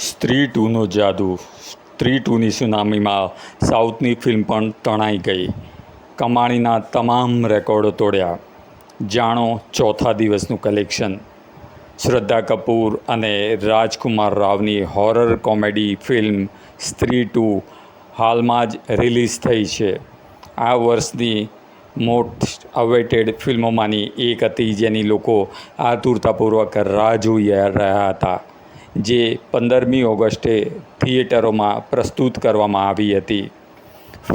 સ્ત્રી ટુનો જાદુ. સ્ત્રી ટુની સુનામીમાં સાઉથની ફિલ્મ પણ તણાઈ ગઈ. કમાણીના તમામ રેકોર્ડો તોડ્યા. જાણો ચોથા દિવસનું કલેક્શન. શ્રદ્ધા કપૂર અને રાજકુમાર રાવની horror comedy film Stree two હાલમાં જ રિલીઝ થઈ છે. આ વર્ષની મોસ્ટ અવેટેડ ફિલ્મોમાંની એક હતી જેની લોકો આતુરતાપૂર્વક રાહ જોઈ રહ્યા હતા. જે પંદરમી ઓગસ્ટે થિયેટરોમાં પ્રસ્તુત કરવામાં આવી હતી.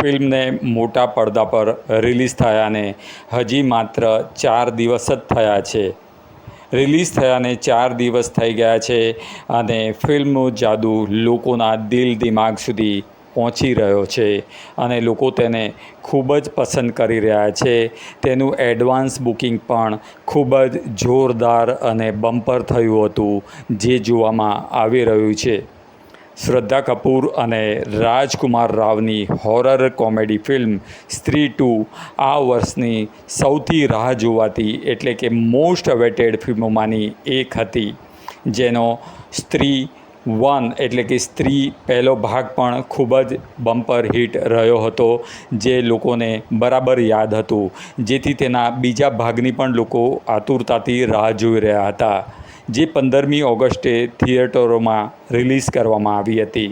ફિલ્મને મોટા પડદા પર રિલીઝ થયાને હજી માત્ર ચાર દિવસ જ થયા છે. રિલીઝ થયાને ચાર દિવસ થઈ ગયા છે અને ફિલ્મનો જાદુ લોકોના દિલ દિમાગ સુધી પહોંચી રહ્યો છે અને લોકો તેને ખૂબ જ પસંદ કરી રહ્યા છે. તેનું એડવાન્સ બુકિંગ પણ ખૂબ જ જોરદાર અને બમ્પર થયું હતું જે જોવામાં આવી રહ્યું છે. શ્રદ્ધા કપૂર અને રાજકુમાર રાવની horror comedy film Stree two આ વર્ષની સૌથી રાહ જોવાતી એટલે કે મોસ્ટ અવેટેડ ફિલ્મોમાંની એક હતી, જેનો સ્ત્રી વન એટલે કે સ્ત્રી પહેલો ભાગ પણ ખૂબ જ બમ્પર હિટ રહ્યો હતો, જે લોકોને બરાબર યાદ હતું. જેથી તેના બીજા ભાગની પણ લોકો આતુરતાથી રાહ જોઈ રહ્યા હતા, જે પંદરમી ઓગસ્ટે થિયેટરોમાં રિલીઝ કરવામાં આવી હતી.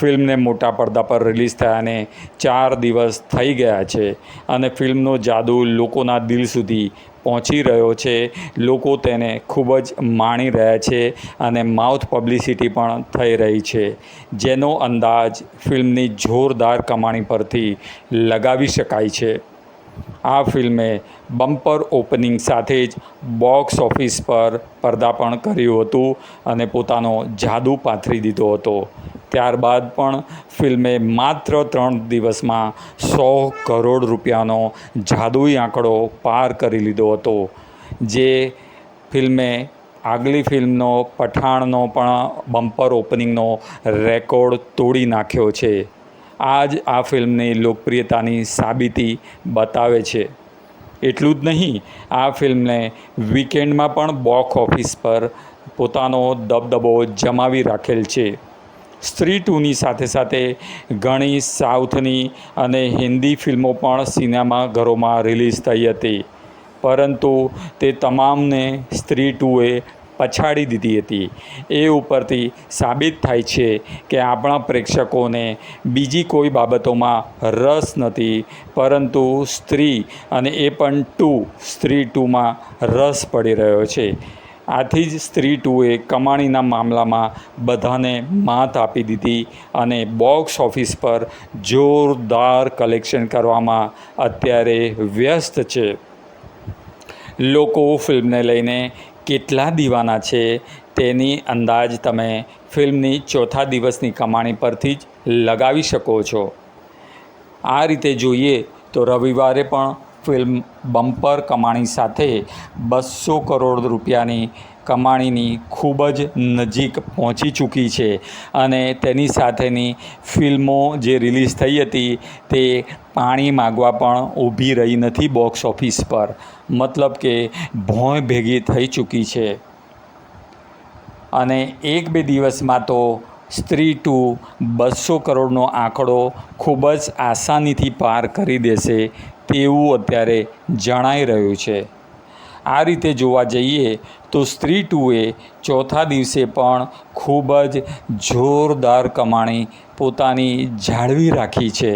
ફિલ્મને મોટા પડદા પર રિલીઝ થયાને ચાર દિવસ થઈ ગયા છે અને ફિલ્મનો જાદુ લોકોના દિલ સુધી પહોંચી રહ્યો છે. લોકો તેને ખૂબ જ માણી રહ્યા છે અને માઉથ પબ્લિસિટી પણ થઈ રહી છે. જેનો અંદાજ ફિલ્મની જોરદાર કમાણી પરથી લગાવી શકાય છે. આ ફિલ્મે બમ્પર ઓપનિંગ સાથે જ બોક્સ ઓફિસ પર પર્દાપણ કર્યું હતું અને પોતાનો જાદુ પાથરી દીધો હતો. ત્યારબાદ પણ ફિલ્મે માત્ર ત્રણ દિવસમાં સો કરોડ રૂપિયાનો જાદુઈ આંકડો પાર કરી લીધો હતો, જે ફિલ્મે આગલી ફિલ્મનો પઠાણનો પણ બમ્પર ઓપનિંગનો રેકોર્ડ તોડી નાખ્યો છે. આ જ આ ફિલ્મની લોકપ્રિયતાની સાબિતી બતાવે છે. એટલું જ નહીં, આ ફિલ્મને વીકેન્ડમાં પણ બોક્સ ઓફિસ પર પોતાનો દબદબો જમાવી રાખેલ છે. સ્ત્રી ટુની સાથે સાથે ઘણી સાઉથની અને હિન્દી ફિલ્મો પણ સિનેમાઘરોમાં રિલીઝ થઈ હતી. પરંતુ તે તમામને સ્ત્રી ટુએ પછાડી દીધી હતી. એ ઉપરથી સાબિત થાય છે કે આપણા પ્રેક્ષકોને બીજી કોઈ બાબતોમાં રસ નથી, પરંતુ સ્ત્રી અને એ પણ ટુ, સ્ત્રી ટુમાં રસ પડી રહ્યો છે. આથી જ સ્ત્રી ટુએ કમાણીના મામલામાં બધાને માત આપી દીધી અને બોક્સ ઓફિસ પર જોરદાર કલેક્શન કરવામાં અત્યારે વ્યસ્ત છે. લોકો ફિલ્મને લઈને કેટલા દીવાના છે તેની અંદાજ તમે ફિલ્મની ચોથા દિવસની કમાણી પરથી જ લગાવી શકો છો. આ રીતે જોઈએ તો રવિવારે પણ ફિલ્મ બમ્પર કમાણી સાથે બસો કરોડ રૂપિયાની કમાણીની ખૂબ જ નજીક પહોંચી ચૂકી છે અને તેની સાથેની ફિલ્મો જે રિલીઝ થઈ હતી તે પાણી માગવા પણ ઊભી રહી નથી બોક્સ ઓફિસ પર. મતલબ કે ભોંય ભેગી થઈ ચૂકી છે. અને એક બે દિવસમાં તો સ્ત્રી ટુ બસો કરોડનો આંકડો ખૂબ જ આસાનીથી પાર કરી દેશે તેવું અત્યારે જણાઈ રહ્યું છે. આ રીતે જોવા જઈએ તો સ્ત્રી ટુએ ચોથા દિવસે પણ ખૂબ જ જોરદાર કમાણી પોતાની જાળવી રાખી છે.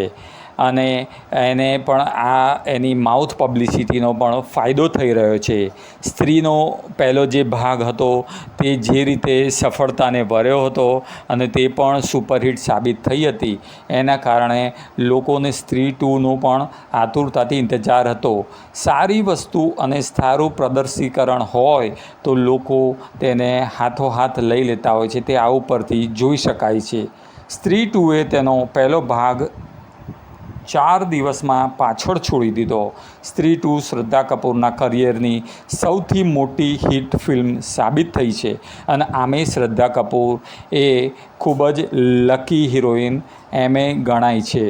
અને એને પણ આ એની માઉથ પબ્લિસિટીનો પણ ફાયદો થઈ રહ્યો છે. સ્ત્રીનો પહેલો જે ભાગ હતો તે જે રીતે સફળતાને વર્યો હતો અને તે પણ સુપરહિટ સાબિત થઈ હતી. એના કારણે લોકોને સ્ત્રી ટુનો પણ આતુરતાથી ઇંતજાર હતો. સારી વસ્તુ અને સારું પ્રદર્શીકરણ હોય તો લોકો તેને હાથોહાથ લઈ લેતા હોય છે. તે આ ઉપરથી જોઈ શકાય છે. સ્ત્રી ટુએ તેનો પહેલો ભાગ ચાર દિવસમાં પાછળ છોડી દીધો. સ્ત્રી ટુ શ્રદ્ધા કપૂરના કરિયરની સૌથી મોટી હિટ ફિલ્મ સાબિત થઈ છે અને આમે શ્રદ્ધા કપૂર એ ખૂબ જ લકી હિરોઈન એમે ગણાય છે.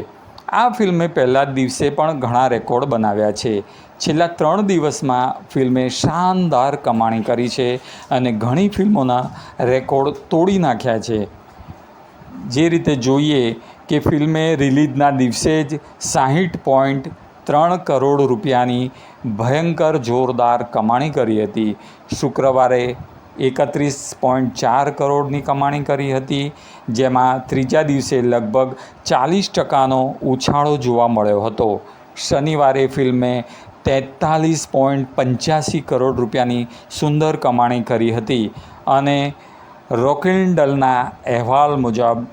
આ ફિલ્મે પહેલા દિવસે પણ ઘણા રેકોર્ડ બનાવ્યા છે. છેલ્લા ત્રણ દિવસમાં ફિલ્મે શાનદાર કમાણી કરી છે અને ઘણી ફિલ્મોના રેકોર્ડ તોડી નાખ્યા છે. જે રીતે જોઈએ કે ફિલ્મે રિલીઝના દિવસે જ સાહીઠ પોઈન્ટ ત્રણ કરોડ રૂપિયાની ભયંકર જોરદાર કમાણી કરી હતી. શુક્રવારે એકત્રીસ પોઈન્ટ ચાર કરોડની કમાણી કરી હતી, જેમાં ત્રીજા દિવસે લગભગ ચાલીસ ટકાનો ઉછાળો જોવા મળ્યો હતો. શનિવારે ફિલ્મે તેતાલીસ પોઈન્ટ પંચ્યાસી કરોડ રૂપિયાની સુંદર કમાણી કરી હતી અને રોકેન્ડલના અહેવાલ મુજબ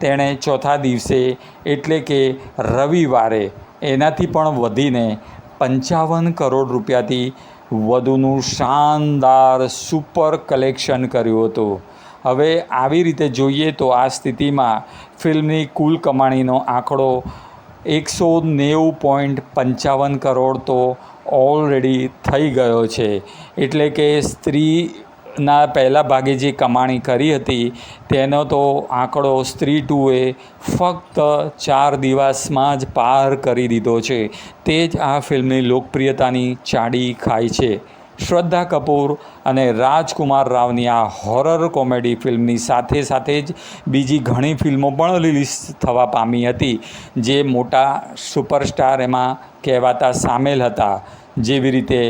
તેણે ચોથા દિવસે, એટલે કે રવિવારે, એનાથી પણ વધીને પંચાવન કરોડ રૂપિયાથી વધુનું શાનદાર સુપર કલેક્શન કર્યું હતું. હવે આવી રીતે જોઈએ તો આ સ્થિતિમાં ફિલ્મની કુલ કમાણીનો આંકડો એકસો નેવું પોઈન્ટ પંચાવન કરોડ તો ઓલરેડી થઈ ગયો છે. એટલે કે સ્ત્રીના પહેલા ભાગે જે કમાણી કરી હતી, તેનો તો આંકડો સ્ત્રી ટુએ ફક્ત ચાર દિવસમાં જ પાર કરી દીધો છે. તે જ આ ફિલ્મની લોકપ્રિયતાની ચાડી ખાય છે. શ્રદ્ધા કપૂર અને રાજકુમાર રાવની આ હોરર કોમેડી ફિલ્મની સાથે સાથે જ બીજી ઘણી ફિલ્મો પણ રિલીઝ થવા પામી હતી, જે મોટા સુપરસ્ટાર એમાં કહેવાતા સામેલ હતા. જેવી રીતે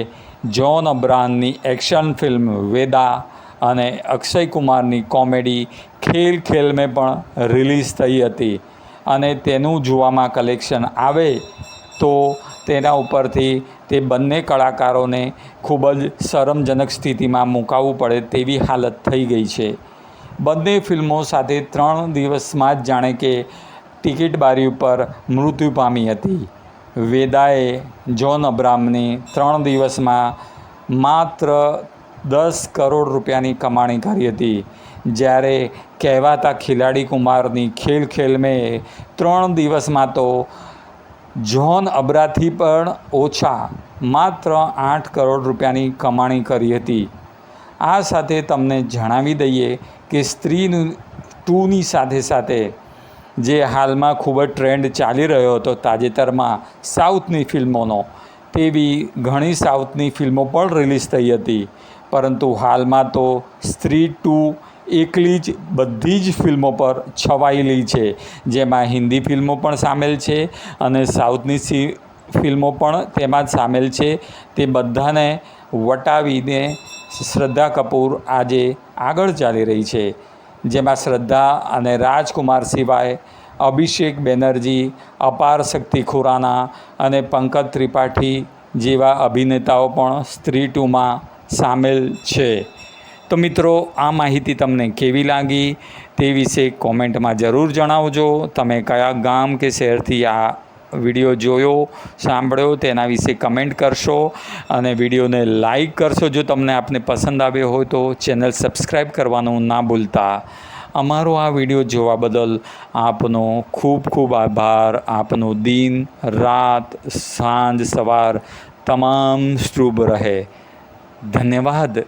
જ્હોન અબ્રાહમની એક્શન ફિલ્મ વેદા અને અક્ષય કુમારની કોમેડી ખેલ ખેલ મેં પણ રિલીઝ થઈ હતી અને તેનું જોવામાં કલેક્શન આવે તો તેના ઉપરથી તે બંને કલાકારોને ખૂબ જ શરમજનક સ્થિતિમાં મુકાવવું પડે તેવી હાલત થઈ ગઈ છે. બંને ફિલ્મો સાથે ત્રણ દિવસમાં જ જાણે કે ટિકિટ બારી ઉપર મૃત્યુ પામી હતી. વેદાએ જ્હોન અબ્રામની ત્રણ દિવસમાં માત્ર દસ કરોડ રૂપિયાની કમાણી કરી હતી. જ્યારે કહેવાતા ખિલાડી કુમારની ખેલ ખેલ મેં ત્રણ દિવસમાં તો જ્હોન અબ્રાથી પણ ઓછા માત્ર આઠ કરોડ રૂપિયાની કમાણી કરી હતી. આ સાથે તમને જણાવી દઈએ કે સ્ત્રીનું, ટુની સાથે સાથે જે હાલમાં ખૂબ જ ટ્રેન્ડ ચાલી રહ્યો હતો તાજેતરમાં સાઉથની ફિલ્મોનો. તેવી ઘણી સાઉથની ફિલ્મો પણ રિલીઝ થઈ હતી. પરંતુ હાલમાં તો સ્ત્રી ટુ એકલી જ બધી જ ફિલ્મો પર છવાયેલી છે. જેમાં હિન્દી ફિલ્મો પણ સામેલ છે અને સાઉથની સી ફિલ્મો પણ તેમાં જ સામેલ છે. તે બધાને વટાવીને શ્રદ્ધા કપૂર આજે આગળ ચાલી રહી છે. જેમાં શ્રદ્ધા અને રાજકુમાર સિવાય અભિષેક બેનર્જી, અપાર શક્તિ ખુરાના અને પંકજ ત્રિપાઠી જેવા અભિનેતાઓ પણ સ્ત્રી ટુમાં સામેલ છે. તો મિત્રો, આ માહિતી તમને કેવી લાગી તે વિશે કોમેન્ટમાં જરૂર જણાવજો. તમે કયા ગામ કે શહેરથી આ વીડિયો જોયો, સાંભળ્યો, તેના વિશે કમેન્ટ કરશો અને વિડીયોને લાઈક કરશો જો તમને આપને પસંદ આવ્યો હોય તો ચેનલ સબસ્ક્રાઈબ કરવાનું ના ભૂલતા. અમારો આ વીડિયો જોવા બદલ આપનો ખૂબ ખૂબ આભાર. આપનો દિન, રાત, સાંજ, સવાર તમામ શુભ રહે. ધન્યવાદ.